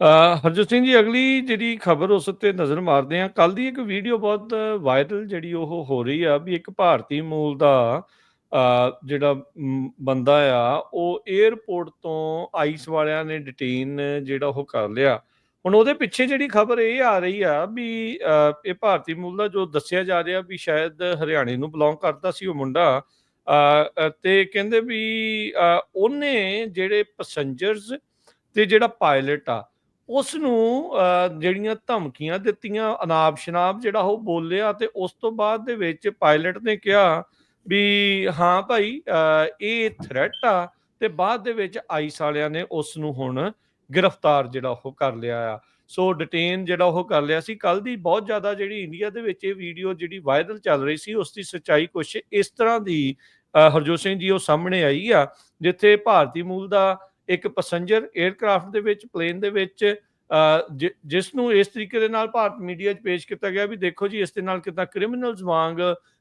ਅ, ਹਰਜੋਤ ਸਿੰਘ ਜੀ ਅਗਲੀ ਜਿਹੜੀ ਖਬਰ ਉਸ ਉੱਤੇ ਨਜ਼ਰ ਮਾਰਦੇ ਹਾਂ। ਕੱਲ ਦੀ ਇੱਕ ਵੀਡੀਓ ਬਹੁਤ ਵਾਇਰਲ ਜਿਹੜੀ ਉਹ ਹੋ ਰਹੀ ਆ ਵੀ ਇੱਕ ਭਾਰਤੀ ਮੂਲ ਦਾ ਅ, ਜਿਹੜਾ ਮ, ਬੰਦਾ ਆ ਉਹ 에ਅਰਪੋਰਟ ਤੋਂ ਆਈਸ ਵਾਲਿਆਂ ਨੇ ਡਿਟੇਨ ਜਿਹੜਾ ਉਹ ਕਰ ਲਿਆ। ਹੁਣ ਉਹਦੇ ਪਿੱਛੇ ਜਿਹੜੀ ਖਬਰ ਇਹ ਆ ਰਹੀ ਆ ਵੀ ਅ, ਇਹ ਭਾਰਤੀ ਮੂਲ ਦਾ ਜੋ ਦੱਸਿਆ ਜਾ ਰਿਹਾ ਵੀ ਸ਼ਾਇਦ ਹਰਿਆਣੇ ਨੂੰ ਬਿਲੋਂਗ ਕਰਦਾ ਸੀ ਉਹ ਮੁੰਡਾ ਅ, ਅ, ਤੇ ਕਹਿੰਦੇ ਵੀ ਅ, ਉਹਨੇ ਜਿਹੜੇ ਪੈਸੰਜਰਸ ਤੇ ਜਿਹੜਾ ਪਾਇਲਟ ਆ ਉਸ ਨੂੰ ਜਿਹੜੀਆਂ ਧਮਕੀਆਂ ਦਿੱਤੀਆਂ ਅਨਾਪ ਸ਼ਨਾਬ ਜਿਹੜਾ ਉਹ ਬੋਲਿਆ ਤੇ ਉਸ ਤੋਂ ਬਾਅਦ ਦੇ ਵਿੱਚ ਪਾਇਲਟ ਨੇ ਕਿਹਾ ਵੀ ਹਾਂ ਭਾਈ ਇਹ ਥ੍ਰੈਟ ਆ ਤੇ ਬਾਅਦ ਦੇ ਵਿੱਚ ਆਈਸ ਵਾਲਿਆਂ ਨੇ ਉਸ ਨੂੰ ਹੁਣ ਗ੍ਰਿਫਤਾਰ ਜਿਹੜਾ ਉਹ ਕਰ ਲਿਆ ਆ। ਸੋ ਡਿਟੇਨ ਜਿਹੜਾ ਉਹ ਕਰ ਲਿਆ ਸੀ। ਕੱਲ ਦੀ ਬਹੁਤ ਜ਼ਿਆਦਾ ਜਿਹੜੀ ਇੰਡੀਆ ਦੇ ਵਿੱਚ ਇਹ ਵੀਡੀਓ ਜਿਹੜੀ ਵਾਇਰਲ ਚੱਲ ਰਹੀ ਸੀ ਉਸ ਦੀ ਸੱਚਾਈ ਕੁਛ ਇਸ ਤਰ੍ਹਾਂ ਦੀ ਹਰਜੋਤ ਸਿੰਘ ਜੀ ਉਹ ਸਾਹਮਣੇ ਆਈ ਆ, ਜਿੱਥੇ ਭਾਰਤੀ ਮੂਲ ਦਾ ਇੱਕ ਪੈਸੰਜਰ 에ਅਰਕ੍ਰਾਫਟ ਦੇ ਵਿੱਚ ਪਲੇਨ ਦੇ ਵਿੱਚ ਜਿਸ ਨੂੰ ਇਸ ਤਰੀਕੇ ਦੇ ਨਾਲ ਭਾਰਤ ਮੀਡੀਆ 'ਚ ਪੇਸ਼ ਕੀਤਾ ਗਿਆ ਵੀ ਦੇਖੋ ਜੀ, ਇਸ ਦੇ ਨਾਲ ਕਿਦਾਂ ਕ੍ਰਿਮੀਨਲਸ ਵਾਂਗ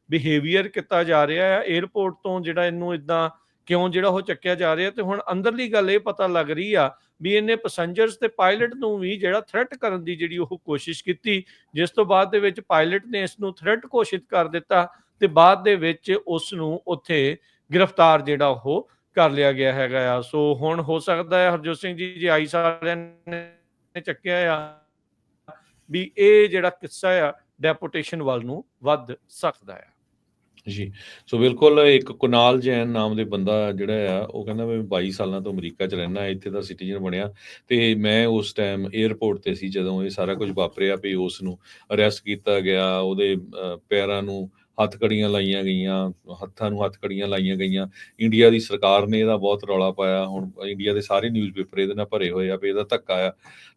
ਬਿਹੇਵੀਅਰ ਕੀਤਾ ਜਾ ਰਿਹਾ ਹੈ 에ਅਰਪੋਰਟ ਤੋਂ ਜਿਹੜਾ ਇਹਨੂੰ ਇਦਾਂ ਕਿਉਂ ਜਿਹੜਾ ਉਹ ਚੱਕਿਆ ਜਾ ਰਿਹਾ ਤੇ ਹੁਣ ਅੰਦਰਲੀ ਗੱਲ ਇਹ ਪਤਾ ਲੱਗ ਰਹੀ ਆ ਵੀ ਇਹਨੇ ਪੈਸੰਜਰਸ ਤੇ ਪਾਇਲਟ ਨੂੰ ਵੀ ਜਿਹੜਾ ਥ੍ਰੈਟ ਕਰਨ ਦੀ ਜਿਹੜੀ ਉਹ ਕੋਸ਼ਿਸ਼ ਕੀਤੀ, ਜਿਸ ਤੋਂ ਬਾਅਦ ਦੇ ਵਿੱਚ ਪਾਇਲਟ ਨੇ ਇਸ ਨੂੰ ਥ੍ਰੈਟ ਘੋਸ਼ਿਤ ਕਰ ਦਿੱਤਾ ਤੇ ਬਾਅਦ ਦੇ ਵਿੱਚ ਉਸ ਨੂੰ ਉੱਥੇ ਗ੍ਰਿਫਤਾਰ ਜਿਹੜਾ ਉਹ ਕਰ ਲਿਆ ਗਿਆ ਹੈਗਾ ਆ। ਸੋ ਹੁਣ ਹੋ ਸਕਦਾ ਹੈ ਹਰਜੋਤ ਸਿੰਘ ਜੀ ਜੀ ਆਈਸ ਵਾਲਿਆਂ ਨੇ ਚੱਕਿਆ ਆ ਵੀ ਇਹ ਜਿਹੜਾ ਕਿੱਸਾ ਆ ਡੈਪੂਟੇਸ਼ਨ ਵੱਲ ਨੂੰ ਵੱਧ ਸਕਦਾ ਆ। ਜੀ। ਸੋ ਬਿਲਕੁਲ ਇੱਕ ਕੁਨਾਲ ਜੈਨ ਨਾਮ ਦੇ ਬੰਦਾ ਜਿਹੜਾ ਆ, ਉਹ ਕਹਿੰਦਾ ਮੈਂ 22 ਸਾਲਾਂ ਤੋਂ ਅਮਰੀਕਾ 'ਚ ਰਹਿਣਾ ਇੱਥੇ ਦਾ ਸਿਟੀਜ਼ਨ ਬਣਿਆ ਤੇ ਮੈਂ ਉਸ ਟਾਈਮ 에ਅਰਪੋਰਟ ਤੇ ਸੀ ਜਦੋਂ ਇਹ ਸਾਰਾ ਕੁਝ ਵਾਪਰਿਆ ਵੀ ਉਸ ਨੂੰ ਅਰੈਸਟ ਕੀਤਾ ਗਿਆ, ਉਹਦੇ ਪੈਰਾਂ ਨੂੰ ਹੱਥਕੜੀਆਂ ਲਾਈਆਂ ਗਈਆਂ, ਹੱਥਾਂ ਨੂੰ ਹੱਥਕੜੀਆਂ ਲਾਈਆਂ ਗਈਆਂ। ਇੰਡੀਆ ਦੀ ਸਰਕਾਰ ਨੇ ਇਹਦਾ ਬਹੁਤ ਰੌਲਾ ਪਾਇਆ। ਹੁਣ ਇੰਡੀਆ ਦੇ ਸਾਰੇ ਨਿਊਜ਼ਪੇਪਰ ਇਹਦੇ ਨਾਲ ਭਰੇ ਹੋਏ ਆ, ਵੀ ਇਹਦਾ ਧੱਕਾ ਆ।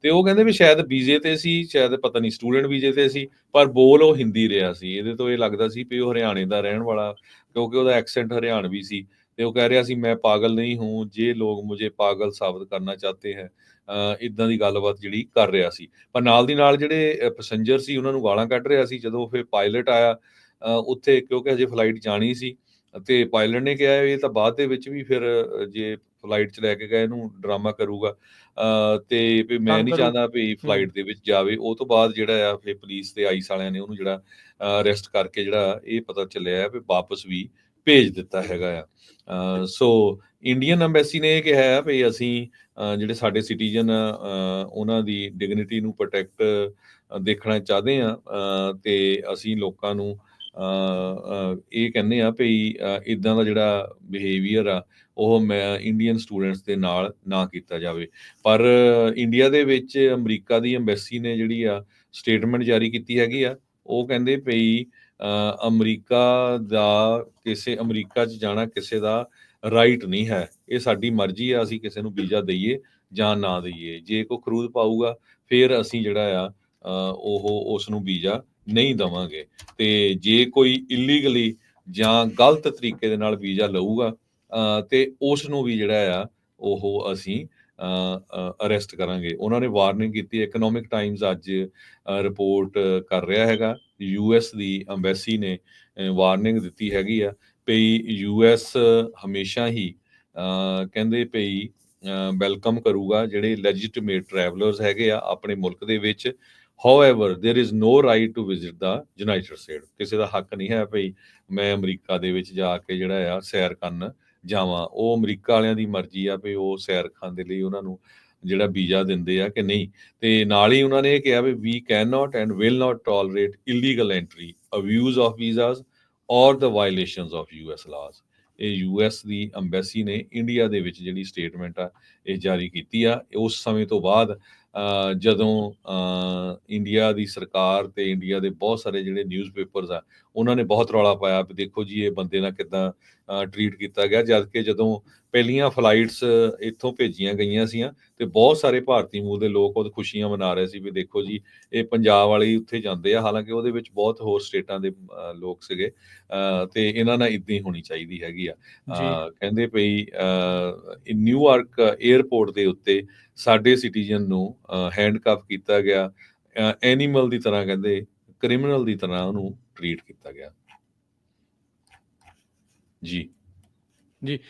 ਤੇ ਉਹ ਕਹਿੰਦੇ ਵੀ ਸ਼ਾਇਦ ਵੀਜ਼ੇ ਤੇ ਸੀ, ਸ਼ਾਇਦ ਪਤਾ ਨਹੀਂ, ਸਟੂਡੈਂਟ ਵੀਜ਼ੇ ਤੇ ਸੀ, ਪਰ ਬੋਲ ਉਹ ਹਿੰਦੀ ਰਿਹਾ ਸੀ। ਇਹਦੇ ਤੋਂ ਇਹ ਲੱਗਦਾ ਸੀ ਵੀ ਉਹ ਹਰਿਆਣੇ ਦਾ ਰਹਿਣ ਵਾਲਾ, ਕਿਉਂਕਿ ਉਹਦਾ ਐਕਸੈਂਟ ਹਰਿਆਣਵੀ ਸੀ। ਤੇ ਉਹ ਕਹਿ ਰਿਹਾ ਸੀ, ਮੈਂ ਪਾਗਲ ਨਹੀਂ ਹੂੰ, ਜੇ ਲੋਕ ਮੁਝੇ ਪਾਗਲ ਸਾਬਤ ਕਰਨਾ ਚਾਹਤੇ ਹੈ ਇਦਾਂ ਦੀ ਗੱਲਬਾਤ ਜਿਹੜੀ ਕਰ ਰਿਹਾ ਸੀ। ਪਰ ਨਾਲ ਦੀ ਨਾਲ ਜਿਹੜੇ ਪੈਸੇਂਜਰ ਸੀ, ਉਹਨਾਂ ਨੂੰ ਗਾਲਾਂ ਕੱਢ ਰਿਹਾ ਸੀ। ਜਦੋਂ ਫਿਰ ਪਾਇਲਟ ਆਇਆ ਉੱਥੇ ਕਿਉਂਕਿ ਹਜੇ ਫਲਾਈਟ ਜਾਣੀ ਸੀ ਤੇ ਪਾਇਲਟ ਨੇ ਕਿਹਾ ਇਹ ਤਾਂ ਬਾਅਦ ਦੇ ਵਿੱਚ ਵੀ ਫਿਰ ਜੇ ਫਲਾਈਟ 'ਚ ਲੈ ਕੇ ਗਏ ਇਹਨੂੰ ਡਰਾਮਾ ਕਰੂਗਾ। ਤੇ ਵੀ ਮੈਂ ਨਹੀਂ ਚਾਹੁੰਦਾ ਵੀ ਫਲਾਈਟ ਦੇ ਵਿੱਚ ਜਾਵੇ। ਉਹ ਤੋਂ ਬਾਅਦ ਜਿਹੜਾ ਆ ਫਿਰ ਪੁਲਿਸ ਤੇ ਆਈਸ ਵਾਲਿਆਂ ਨੇ ਉਹਨੂੰ ਜਿਹੜਾ ਅਰੈਸਟ ਕਰਕੇ ਜਿਹੜਾ ਇਹ ਪਤਾ ਚੱਲਿਆ ਵੀ ਵਾਪਸ ਵੀ ਭੇਜ ਦਿੱਤਾ ਹੈਗਾ ਆ। ਸੋ ਇੰਡੀਅਨ ਐਮਬੈਸੀ ਨੇ ਇਹ ਕਿਹਾ ਹੈ ਵੀ ਅਸੀਂ ਜਿਹੜੇ ਸਾਡੇ ਸਿਟੀਜ਼ਨ ਉਹਨਾਂ ਦੀ ਡਿਗਨਿਟੀ ਨੂੰ ਪ੍ਰੋਟੈਕਟ ਦੇਖਣਾ ਚਾਹਦੇ ਆ। ਤੇ ਅਸੀਂ ਲੋਕਾਂ ਨੂੰ ਇਹ ਕਹਿੰਦੇ ਆ ਵੀ ਇਦਾਂ ਦਾ ਜਿਹੜਾ ਬਿਹੇਵੀਅਰ ਆ, ਉਹ ਮੈਂ ਇੰਡੀਅਨ ਸਟੂਡੈਂਟਸ ਦੇ ਨਾਲ ਨਾ ਕੀਤਾ ਜਾਵੇ। ਪਰ ਇੰਡੀਆ ਦੇ ਵਿੱਚ ਅਮਰੀਕਾ ਦੀ ਐਮਬੈਸੀ ਨੇ ਜਿਹੜੀ ਆ ਸਟੇਟਮੈਂਟ ਜਾਰੀ ਕੀਤੀ ਹੈਗੀ ਆ। ਉਹ ਕਹਿੰਦੇ ਪਈ ਅਮਰੀਕਾ ਦਾ ਕਿਸੇ, ਅਮਰੀਕਾ 'ਚ ਜਾਣਾ ਕਿਸੇ ਦਾ ਰਾਈਟ ਨਹੀਂ ਹੈ। ਇਹ ਸਾਡੀ ਮਰਜ਼ੀ ਆ, ਅਸੀਂ ਕਿਸੇ ਨੂੰ ਵੀਜ਼ਾ ਦਈਏ ਜਾਂ ਨਾ ਦਈਏ। ਜੇ ਕੋਈ ਖਰੂਦ ਪਾਊਗਾ, ਫਿਰ ਅਸੀਂ ਜਿਹੜਾ ਆ ਉਹ, ਉਸ ਨੂੰ ਵੀਜ਼ਾ ਨਹੀਂ ਦਵਾਂਗੇ। ਤੇ ਜੇ ਕੋਈ ਇਲੀਗਲੀ ਜਾਂ ਗਲਤ ਤਰੀਕੇ ਦੇ ਨਾਲ ਵੀਜ਼ਾ ਲਊਗਾ ਅ, ਤੇ ਉਸ ਨੂੰ ਵੀ ਜਿਹੜਾ ਆ ਉਹ ਅਸੀਂ ਅਰੈਸਟ ਕਰਾਂਗੇ। ਉਹਨਾਂ ਨੇ ਵਾਰਨਿੰਗ ਕੀਤੀ ਇਕਨੋਮਿਕ ਟਾਈਮਜ਼ ਅੱਜ ਰਿਪੋਰਟ ਕਰ ਰਿਹਾ ਹੈਗਾ। ਯੂਐਸ ਦੀ ਐਮਬੈਸੀ ਨੇ ਵਾਰਨਿੰਗ ਦਿੱਤੀ ਹੈਗੀ ਆ ਪਈ ਯੂਐਸ ਹਮੇਸ਼ਾ ਹੀ ਕਹਿੰਦੇ ਪਈ ਵੈਲਕਮ ਕਰੂਗਾ ਜਿਹੜੇ ਲੈਜਿਟਿਮੇਟ ਟਰੈਵਲਰਸ ਹੈਗੇ ਆ ਆਪਣੇ ਮੁਲਕ ਦੇ ਵਿੱਚ। however there is no right to visit the United State ਕਿਸੇ ਦਾ ਹੱਕ ਨਹੀਂ ਹੈ ਭਈ ਮੈਂ ਅਮਰੀਕਾ ਦੇ ਵਿੱਚ ਜਾ ਕੇ ਜਿਹੜਾ ਆ ਸੈਰ ਕਰਨ ਜਾਵਾਂ ਉਹ ਅਮਰੀਕਾ ਵਾਲਿਆਂ ਦੀ ਮਰਜ਼ੀ ਆ ਵੀ ਉਹ ਸੈਰ ਖਾਣ ਦੇ ਲਈ ਉਹਨਾਂ ਨੂੰ ਜਿਹੜਾ ਵੀਜ਼ਾ ਦਿੰਦੇ ਆ ਕਿ ਨਹੀਂ ਤੇ ਨਾਲ ਹੀ ਉਹਨਾਂ ਨੇ ਇਹ ਕਿਹਾ ਵੀ we can not and will not tolerate illegal entry abuse of visas or the violations of US laws ਇਹ ਯੂਐਸ ਦੀ ਐਮਬੈਸੀ ਨੇ ਇੰਡੀਆ ਦੇ ਵਿੱਚ ਜਿਹੜੀ ਸਟੇਟਮੈਂਟ ਆ ਇਹ ਜਾਰੀ ਕੀਤੀ ਆ ਉਸ ਸਮੇਂ ਤੋਂ ਬਾਅਦ ਅ, ਜਦੋਂ ਇੰਡੀਆ ਦੀ ਸਰਕਾਰ ਤੇ ਇੰਡੀਆ ਦੇ ਬਹੁਤ ਸਾਰੇ ਜਿਹੜੇ ਨਿਊਜ਼ਪੇਪਰਸ ਆ ਉਹਨਾਂ ਨੇ ਬਹੁਤ ਰੌਲਾ ਪਾਇਆ ਵੀ ਦੇਖੋ ਜੀ ਇਹ ਬੰਦੇ ਨਾਲ ਕਿਦਾਂ ਟਰੀਟ ਕੀਤਾ ਗਿਆ ਜਦ ਕਿ ਜਦੋਂ ਪਹਿਲੀਆਂ ਫਲਾਈਟਸ ਇੱਥੋਂ ਭੇਜੀਆਂ ਗਈਆਂ ਸੀਆਂ ਤੇ ਬਹੁਤ ਸਾਰੇ ਭਾਰਤੀ ਮੂਲ ਦੇ ਲੋਕ ਉਹ ਖੁਸ਼ੀਆਂ ਮਨਾ ਰਹੇ ਸੀ ਵੀ ਦੇਖੋ ਜੀ ਇਹ ਪੰਜਾਬ ਵਾਲੇ ਉੱਥੇ ਜਾਂਦੇ ਆ ਹਾਲਾਂਕਿ ਉਹਦੇ ਵਿੱਚ ਬਹੁਤ ਹੋਰ ਸਟੇਟਾਂ ਦੇ ਲੋਕ ਸੀਗੇ ਤੇ ਇਹਨਾਂ ਨਾਲ ਇਦਾਂ ਹੀ ਹੋਣੀ ਚਾਹੀਦੀ ਹੈਗੀ ਆ। ਕਹਿੰਦੇ ਪਈ ਨਿਊਯਾਰਕ 에ਅਰਪੋਰਟ ਦੇ ਉੱਤੇ ਸਾਡੇ ਸਿਟੀਜ਼ਨ ਨੂੰ ਹੈਂਡਕਫ ਕੀਤਾ ਗਿਆ ਐਨੀਮਲ ਦੀ ਤਰ੍ਹਾਂ ਕਹਿੰਦੇ ਕ੍ਰਿਮੀਨਲ ਦੀ ਤਰ੍ਹਾਂ ਉਹਨੂੰ ਟਰੀਟ ਕੀਤਾ ਗਿਆ। ਜੀ। ਜੀ।